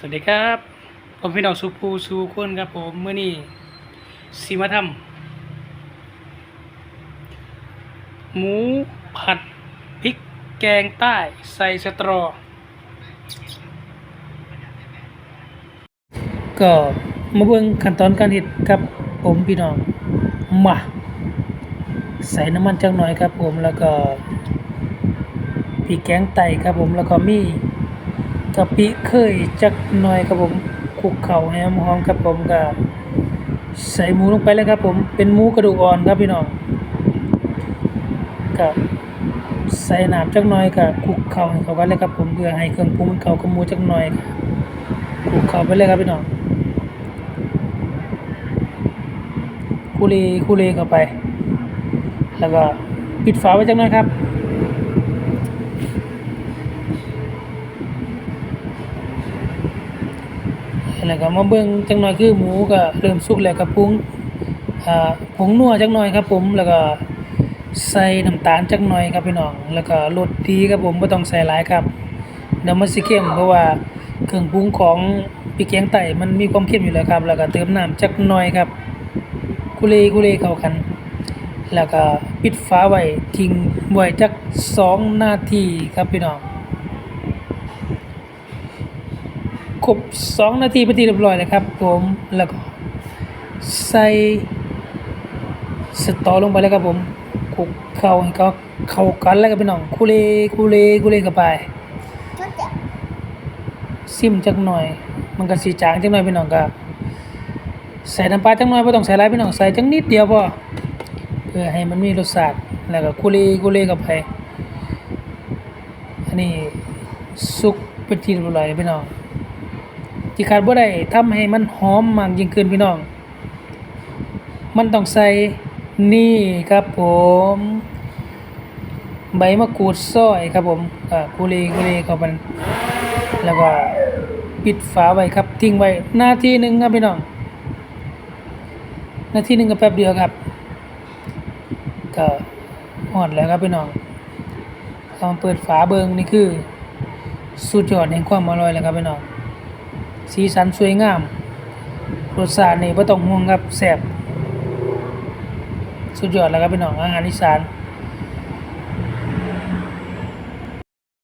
สวัสดีครับ ผมพี่น้องสุภูสุคนครับผมเมื่อนี้สีมาทำหมูผัดพริกแกงใต้ใส่สตรอ ก็มาเบิ่งขั้นตอนการเฮ็ดครับผมพี่น้องมาใส่น้ำมันจักหน่อยครับผมแล้วก็พริกแกงไตครับผมแล้วก็มี กะปิเคยจักหน่อยครับผมคลุกเข้าให้หอมครับผมก็ใส่หมูลงไปเลยครับผมเป็นหมูกระดูกอ่อนครับพี่น้องก็ใส่น้ำจักหน่อยก็คลุกเข้าให้เข้ากันเลยครับผมเพื่อให้เครื่องปรุงมันเข้ากับหมูจักหน่อยคลุกเข้าไปเลยครับพี่น้องคูเลคูเลเข้าไป แล้วก็ปิดฝาไว้จังหน่อยครับ แล้วก็มาเบิ่งจังหน่อยคือหมูก็เริ่มสุกแล้วก็ปรุงอ่าผงนัวจังหน่อยครับผมแล้วก็ใส่น้ำตาลจักหน่อยครับพี่น้อง แล้วก็รสดีครับผมบ่ต้องใส่หลายครับเดี๋ยวมันสิเค็มเพราะว่าเครื่องปรุงของพริกแกงไต้มันมีความเค็มอยู่แล้วครับ แล้วก็เติมน้ำจักหน่อยครับ กุเลกุเลเข้ากัน แล้วก็ปิดฝาไว้ทิ้งไว้จักสองนาทีครับพี่น้อง ครบสองนาทีพอดีเรียบร้อยแล้วครับผมแล้วก็ใส่สตอลงไปแล้วครับผมคลุกเข้าให้เขาเข้ากันแล้วครับพี่น้องกุเลกุเลกุเลเข้าไปซิมจักหน่อย มันก็สีจางจักหน่อยพี่น้องก็ใส่น้ำปลาจังหน่อยไม่ต้องใส่หลายพี่น้องใส่จังนิดเดียวพอเพื่อให้มันมีรสชาติแล้วก็กุลีกุลีกับไปอันนี้สุกเป็นที่เรียบร้อยพี่น้อง ที่ขาดบ่ได้ทำให้มันหอมมากยิ่งขึ้นพี่น้อง มันต้องใส่นี่ครับผม ใบมะกรูดซอยครับผมอ่ากุลีกุลีเข้าไปแล้วก็ปิดฝาไว้ครับทิ้งไว้นาทีหนึ่งครับพี่น้องนาทีหนึ่งก็แป๊บเดียวครับ ก็หอดแล้วครับพี่น้องลองเปิดฝาเบิงนี่คือสุดยอดแห่งความอร่อยแล้วครับพี่น้อง สีสันสวยงามรสชาตินี่ไม่ต้องห่วงครับแซ่บสุดยอดแล้วครับพี่น้องอาหารอีสาน